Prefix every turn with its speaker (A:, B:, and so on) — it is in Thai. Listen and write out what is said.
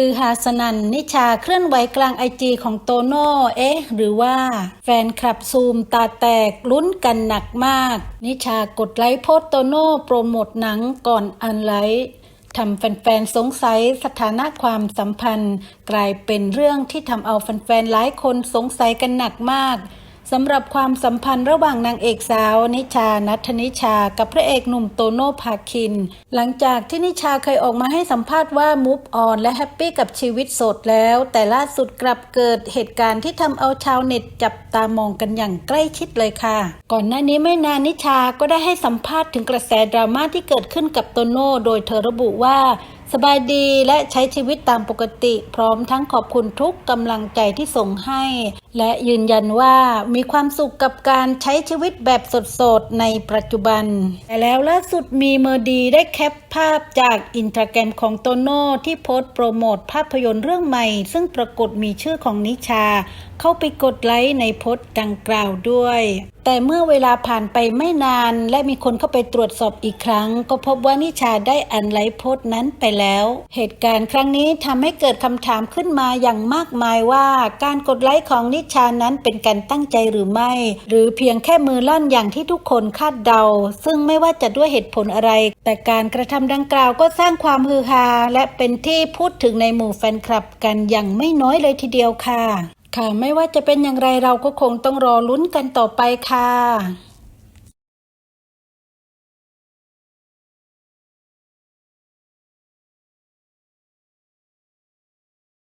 A: คือฮาสนันนิชาเคลื่อนไหวกลางไอจีของโตโน่เอ๊ะ หรือว่า แฟนคลับซูมตาแตกลุ้นกันหนักมาก นิชากดไลค์โพสโตโน่โปรโมทหนังก่อนอันไลค์ทำแฟนๆ สงสัยสถานะความสัมพันธ์ กลายเป็นเรื่องที่ทำเอาแฟนๆ หลายคนสงสัยกันหนักมาก สำหรับความสัมพันธ์ระหว่างนางเอกสาว นิชา นัทนิชา กับพระเอกหนุ่มโตโน่ภาคิน หลังจากที่นิชาเคยออกมาให้สัมภาษณ์ว่ามูฟออนและแฮปปี้กับชีวิตโสดแล้ว แต่ล่าสุดกลับเกิดเหตุการณ์ที่ทำเอาชาวเน็ตจับตามองกันอย่างใกล้ชิดเลยค่ะ ก่อนหน้านี้ไม่นานนิชาก็ได้ให้สัมภาษณ์ถึงกระแสดราม่าที่เกิดขึ้นกับโตโน่โดยเธอระบุว่า สบายดีและใช้ชีวิตตามปกติ พร้อมทั้งขอบคุณทุกกำลังใจที่ส่งให้ และยืนยันว่ามีความสุขกับการใช้ชีวิตแบบสดๆ ในปัจจุบัน แต่แล้วล่าสุดมีเมอร์ดีได้แคปภาพจากอินสตาแกรมของโตโน่ที่โพสต์โปรโมทภาพยนตร์เรื่องใหม่ ซึ่งปรากฏมีชื่อของนิชา เข้าไปกดไลค์ในโพสต์ดังกล่าวด้วย แต่เมื่อเวลาผ่านไปไม่นาน และมีคนเข้าไปตรวจสอบอีกครั้ง ก็พบว่านิชาได้อันไลค์โพสต์นั้นไปแล้ว เหตุการณ์ครั้งนี้ทำให้เกิดคำถามขึ้นมาอย่างมากมายว่าการกดไลค์ของนิชานั้นเป็นการตั้งใจหรือไม่ หรือเพียงแค่มือลั่นอย่างที่ทุกคนคาดเดา ซึ่งไม่ว่าจะด้วยเหตุผลอะไร แต่การกระทำดังกล่าวก็สร้างความฮือฮาและเป็นที่พูดถึงในหมู่แฟนคลับกันอย่างไม่น้อยเลยทีเดียวค่ะ ค่ะไม่ว่าจะเป็นอย่างไรเราก็คงต้องรอลุ้นกันต่อไปค่ะ